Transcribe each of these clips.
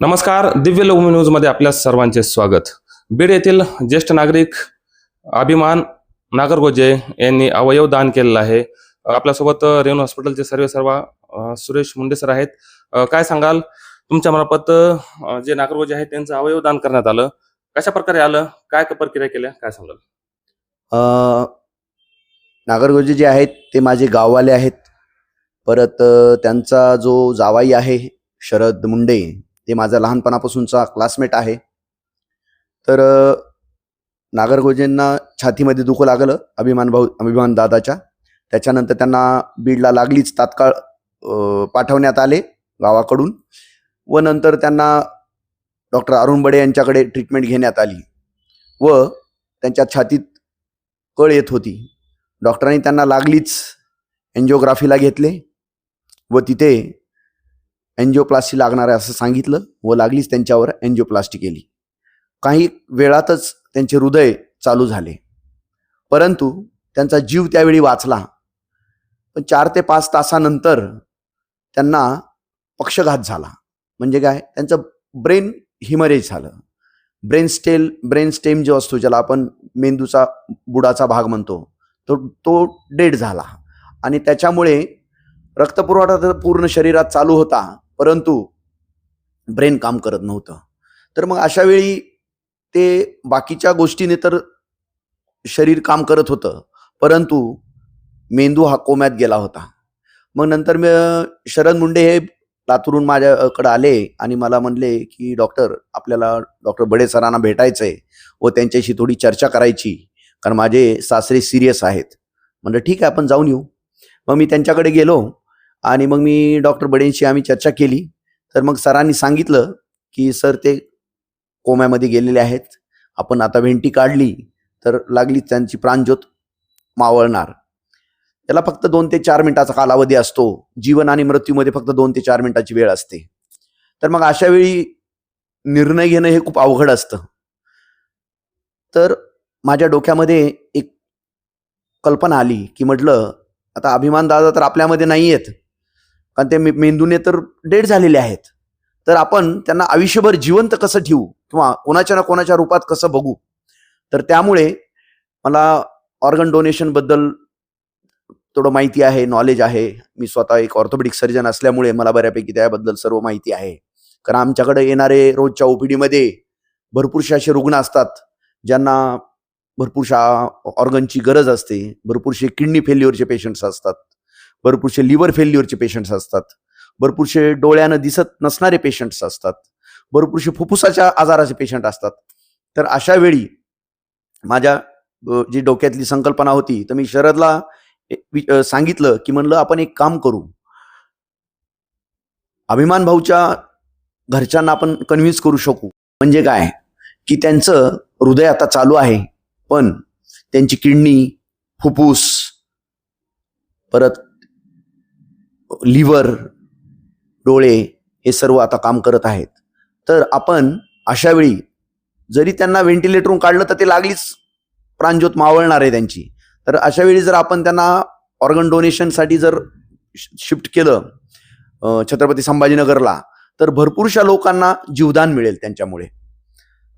नमस्कार दिव्य लोक न्यूजमध्ये आपल्या सर्वांचे स्वागत. बीड येथील ज्येष्ठ नागरिक अभिमान नागरगोजे यांनी अवयव दान केलेला आहे. आपल्यासोबत रेणू हॉस्पिटलचे सर्व सर्व सुरेश मुंडे सर आहेत. काय सांगाल? तुमच्या मार्फत जे नागरगोजे आहेत त्यांचं अवयव दान करण्यात आलं. कशा प्रकारे आलं? काय प्रक्रिया केल्या? काय सांगाल? नागरगोजे जे आहेत ते माझे गाववाले आहेत. परत त्यांचा जो जावाई आहे शरद मुंडे ते माझा लहानपणापासूनचा क्लासमेट आहे. तर नागरगोजेंना छातीमध्ये दुखू लागलं अभिमान भाऊ अभिमान दादाच्या. त्याच्यानंतर त्यांना बीडला लागलीच तात्काळ पाठवण्यात आले गावाकडून. व नंतर त्यांना डॉक्टर अरुण बडे यांच्याकडे ट्रीटमेंट घेण्यात आली. व त्यांच्या छातीत कळ येत होती. डॉक्टरांनी त्यांना लागलीच एन्जिओग्राफीला घेतले. व तिथे एन्जिओप्लास्टी लागणार आहे असं सांगितलं व लागलीच त्यांच्यावर एन्जिओप्लास्टी केली. काही वेळातच त्यांचे हृदय चालू झाले. परंतु त्यांचा जीव त्यावेळी वाचला. पण चार ते पाच तासानंतर त्यांना पक्षघात झाला. म्हणजे काय? त्यांचं ब्रेन हिमरेज झालं. ब्रेन स्टेल ब्रेन स्टेम जो असतो ज्याला आपण मेंदूचा बुडाचा भाग म्हणतो तो तो डेड झाला. आणि त्याच्यामुळे रक्तपुरवठा तर पूर्ण शरीरात चालू होता. परंतु ब्रेन काम करत नव्हतं. तर मग अशा वेळी ते बाकीच्या गोष्टीने तर शरीर काम करत होतं परंतु मेंदू हा कोम्यात गेला होता. मग नंतर मी शरद मुंडे हे लातूरून माझ्याकडे आले आणि मला म्हणले की डॉक्टर आपल्याला डॉक्टर बडे सरांना भेटायचं आहे व त्यांच्याशी थोडी चर्चा करायची कारण माझे सासरे सिरियस आहेत. म्हणलं ठीक आहे आपण जाऊन येऊ. मग मी त्यांच्याकडे गेलो. आणि मग मी डॉक्टर बडेंशी आम्ही चर्चा केली. तर मग सरांनी सांगितलं की सर ते कोम्यामध्ये गेलेले आहेत. आपण आता भेंटी काढली तर लागली त्यांची प्राणज्योत मावळणार. त्याला फक्त दोन ते चार मिनिटाचा कालावधी असतो. जीवन आणि मृत्यूमध्ये फक्त दोन ते चार मिनिटाची वेळ असते. तर मग अशा वेळी निर्णय घेणं हे खूप अवघड असतं. तर माझ्या डोक्यामध्ये एक कल्पना आली की म्हटलं आता अभिमान दादा तर आपल्यामध्ये नाही आहेत कारण ते मेंदूने तर डेड झालेले आहेत. तर आपण त्यांना आयुष्यभर जिवंत कसं ठेवू? किंवा कोणाच्या ना कोणाच्या रूपात कसं बघू? तर त्यामुळे मला ऑर्गन डोनेशनबद्दल थोडं माहिती आहे नॉलेज आहे. मी स्वतः एक ऑर्थोपेडिक सर्जन असल्यामुळे मला बऱ्यापैकी त्याबद्दल सर्व माहिती आहे. कारण आमच्याकडे येणारे रोजच्या ओपीडीमध्ये भरपूरसे असे रुग्ण असतात ज्यांना भरपूरशा ऑर्गनची गरज असते. भरपूरसे किडनी फेल्युअरचे पेशंट्स असतात. भरपूरसे लिव्हर फेल्युअरचे पेशंट्स असतात. भरपूरसे डोळ्यानं दिसत नसणारे पेशंट्स असतात. भरपूरसे फुफ्फुसाच्या आजाराचे पेशंट असतात. तर अशा वेळी माझ्या जी डोक्यातली संकल्पना होती तर मी शरदला वि- सांगितलं की म्हणलं आपण एक काम करू. अभिमान भाऊच्या घरच्यांना आपण कन्व्हिन्स करू शकू. म्हणजे काय? की त्यांचं हृदय आता चालू आहे. पण त्यांची किडनी फुफ्फुस परत लिव्हर डोळे हे सर्व आता काम करत आहेत. तर आपण अशा वेळी जरी त्यांना व्हेंटिलेटरून काढलं तर ते लागलीच. प्राणज्योत मावळणार आहे त्यांची. तर अशा वेळी जर आपण त्यांना ऑर्गन डोनेशनसाठी जर शिफ्ट केलं छत्रपती संभाजीनगरला तर भरपूरशा लोकांना जीवदान मिळेल त्यांच्यामुळे.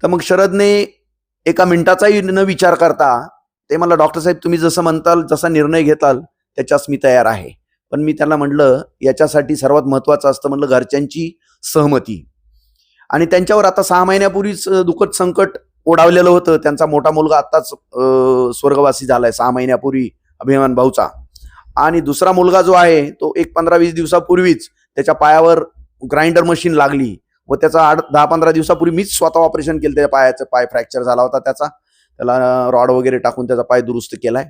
तर मग शरदने एका मिनिटाचाही न विचार करता ते मला डॉक्टर साहेब तुम्ही जसं म्हणताल जसा निर्णय घेताल त्याच्यास मी तयार आहे. पण मी त्यांना म्हटलं याच्यासाठी सर्वात महत्त्वाचं असतं म्हणलं घरच्यांची सहमती. आणि त्यांच्यावर आता सहा महिन्यापूर्वीच दुःखद संकट ओढावलेलं होतं. त्यांचा मोठा मुलगा आत्ताच स्वर्गवासी झालाय सहा महिन्यापूर्वी अभिमान भाऊचा. आणि दुसरा मुलगा जो आहे तो एक पंधरा वीस दिवसापूर्वीच त्याच्या पायावर ग्राइंडर मशीन लागली व त्याचा आठ दहा पंधरा दिवसापूर्वी मीच स्वतः ऑपरेशन केलं. त्याच्या पायाचं पाय फ्रॅक्चर झाला होता त्याचा. त्याला रॉड वगैरे टाकून त्याचा पाय दुरुस्त केलाय.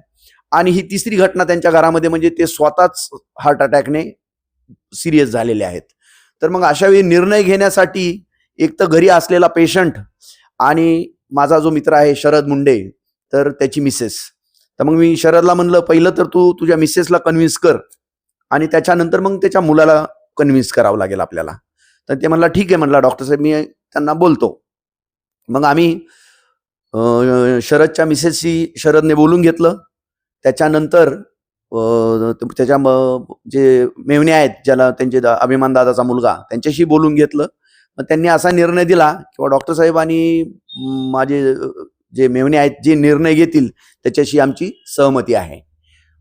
आणि ही तिसरी घटना त्यांच्या घरामध्ये म्हणजे ते स्वतःच हार्ट अटॅकने सिरियस झालेले आहेत. तर मग अशा वेळी निर्णय घेण्यासाठी एक तर घरी असलेला पेशंट आणि माझा जो मित्र आहे शरद मुंडे तर त्याची मिसेस तर मग मी शरदला म्हणलं पहिलं तर तू तुझ्या मिसेसला कन्व्हिन्स कर आणि त्याच्यानंतर मग त्याच्या मुलाला कन्व्हिन्स करावं लागेल आपल्याला. तर ते म्हणला ठीक आहे म्हणला डॉक्टर साहेब मी त्यांना बोलतो. मग आम्ही शरदच्या मिसेसशी शरदने बोलून घेतलं. त्याच्यानंतर त्याच्या जे मेवणे आहेत ज्याला त्यांचे दा- अभिमान दादाचा मुलगा त्यांच्याशी बोलून घेतलं. मग त्यांनी असा निर्णय दिला किंवा डॉक्टर साहेब आणि माझे जे मेवणे आहेत जे निर्णय घेतील त्याच्याशी आमची सहमती आहे.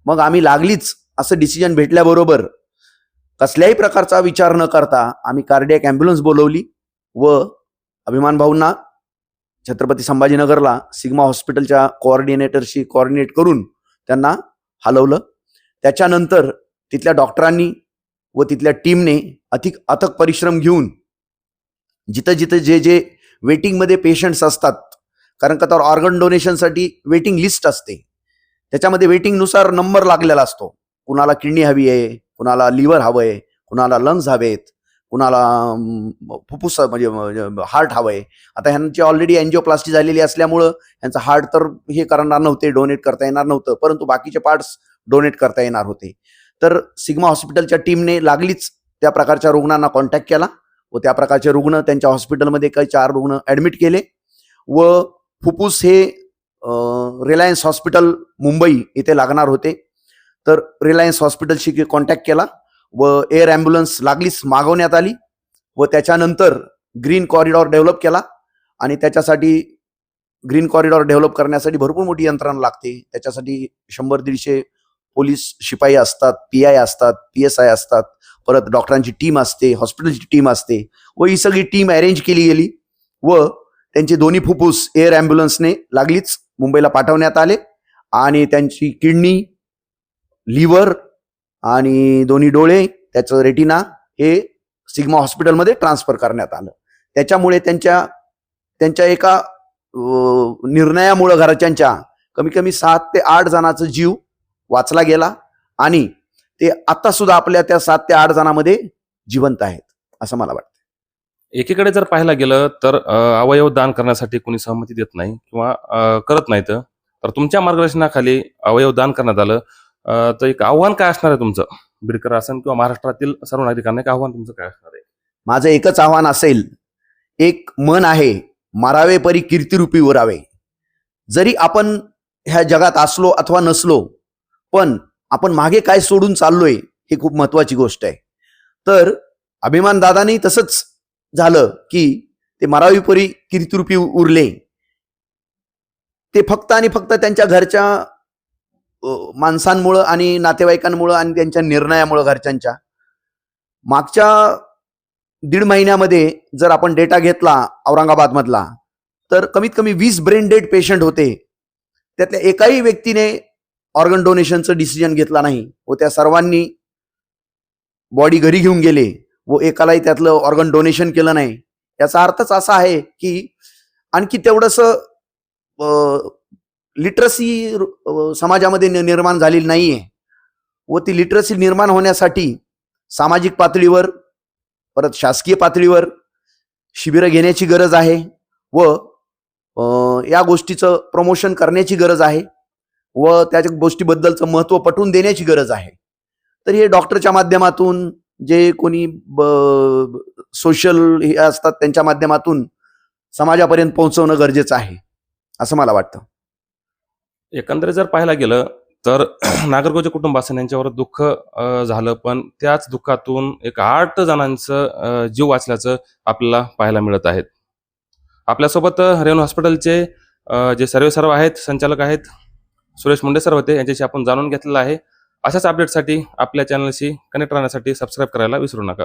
मग आम्ही लागलीच असं डिसिजन भेटल्याबरोबर कसल्याही प्रकारचा विचार न करता आम्ही कार्डियक ॲम्ब्युलन्स बोलवली व अभिमान भाऊंना छत्रपती संभाजीनगरला सिग्मा हॉस्पिटलच्या कोऑर्डिनेटरशी कोऑर्डिनेट करून त्यांना हलवलं. त्याच्यानंतर तिथल्या डॉक्टरांनी व तिथल्या टीमने अधिक अथक परिश्रम घेऊन जिथं जिथं जे जे वेटिंगमध्ये पेशंट्स असतात कारण का तर ऑर्गन डोनेशनसाठी वेटिंग लिस्ट असते. त्याच्यामध्ये वेटिंगनुसार नंबर लागलेला असतो. कुणाला किडनी हवी आहे कुणाला लिव्हर हवं आहे कुणाला लंग्स हवेत कुणाला फुफ्फुस म्हणजे, म्हणजे हार्ट हवं आहे आता ह्यांची ऑलरेडी एन्जिओप्लास्टी झालेली असल्यामुळं ह्यांचं हार्ट तर हे करणार नव्हते डोनेट करता येणार नव्हतं. परंतु बाकीचे पार्ट्स डोनेट करता येणार होते. तर सिग्मा हॉस्पिटलच्या टीमने लागलीच त्या प्रकारच्या रुग्णांना कॉन्टॅक्ट केला व त्या प्रकारचे रुग्ण त्यांच्या हॉस्पिटलमध्ये काही चार रुग्ण ॲडमिट केले व फुफ्फुस हे रिलायन्स हॉस्पिटल मुंबई इथे लागणार होते. तर रिलायन्स हॉस्पिटलशी कॉन्टॅक्ट केला. व एअर ॲम्ब्युलन्स लागलीच मागवण्यात आली व त्याच्यानंतर ग्रीन कॉरिडॉर डेव्हलप केला आणि त्याच्यासाठी ग्रीन कॉरिडॉर डेव्हलप करण्यासाठी भरपूर मोठी यंत्रणा लागते. त्याच्यासाठी शंभर दीडशे पोलीस शिपाई असतात पी आय असतात पी एस आय असतात परत डॉक्टरांची टीम असते हॉस्पिटलची टीम असते व ही सगळी टीम अरेंज केली गेली व त्यांचे दोन्ही फुफ्फुस एअर ॲम्ब्युलन्सने लागलीच मुंबईला पाठवण्यात आले आणि त्यांची किडनी लिव्हर आणि दोन्ही डोळे त्याचं रेटिना हे सिग्मा हॉस्पिटलमध्ये ट्रान्सफर करण्यात आलं. त्याच्यामुळे त्यांच्या त्यांच्या एका निर्णयामुळं घरच्यांच्या कमी कमी सात ते आठ जणांचा जीव वाचला गेला आणि ते आता सुद्धा आपल्या त्या सात ते आठ जणांमध्ये जिवंत आहेत असं मला वाटतं. एकीकडे जर पाहायला गेलं तर अवयव दान करण्यासाठी कोणी सहमती देत नाही किंवा करत नाहीत तर तुमच्या मार्गदर्शनाखाली अवयव दान करण्यात आलं. तर एक आव्हान काय असणार आहे तुमचं? बिडकर असन किंवा महाराष्ट्रातील सर्व नागरिकांना एक आव्हान तुमचं काय असणार आहे? माझं एकच आव्हान असेल एक मन आहे मारावे परी कीर्तिरूपी उरावे. जरी आपण ह्या जगात असलो अथवा नसलो पण आपण मागे काय सोडून चाललोय ही खूप महत्वाची गोष्ट आहे. तर अभिमान दादानी तसंच झालं की ते मारावी परी कीर्तिरूपी उरले. ते फक्त आणि फक्त त्यांच्या घरच्या माणसांमुळं आणि नातेवाईकांमुळं आणि त्यांच्या निर्णयामुळं घरच्यांच्या. मागच्या दीड महिन्यामध्ये जर आपण डेटा घेतला औरंगाबादमधला तर कमीत कमी वीस ब्रेन डेड पेशंट होते. त्यातल्या एकाही व्यक्तीने ऑर्गन डोनेशनचं डिसिजन घेतला नाही व त्या सर्वांनी बॉडी घरी घेऊन गेले व एकालाही त्यातलं ऑर्गन डोनेशन केलं नाही. याचा अर्थच असा आहे की आणखी तेवढंसं लिटरसी समाजामध्ये निर्माण झालेली नाही आहे व ती लिटरसी निर्माण होण्यासाठी सामाजिक पातळीवर परत शासकीय पातळीवर शिबिरं घेण्याची गरज आहे व या गोष्टीचं प्रमोशन करण्याची गरज आहे व त्या गोष्टीबद्दलचं महत्त्व पटवून देण्याची गरज आहे. तर हे डॉक्टरच्या माध्यमातून जे कोणी सोशल हे असतात त्यांच्या माध्यमातून समाजापर्यंत पोहोचवणं गरजेचं आहे असं मला वाटतं. एकंदरीत जर पाहायला गेलं तर नागरगोजे कुटुंबासन यांच्यावर दुःख झालं. पण त्याच दुःखातून एक आठ जणांचं जीव वाचल्याचं आपल्याला पाहायला मिळत आहेत. आपल्यासोबत रेणू हॉस्पिटलचे जे सर्वे सर्व आहेत संचालक आहेत सुरेश मुंडे सर होते. यांच्याशी आपण जाणून घेतलेलं आहे. अशाच अपडेटसाठी आपल्या चॅनलशी कनेक्ट राहण्यासाठी सबस्क्राईब करायला विसरू नका.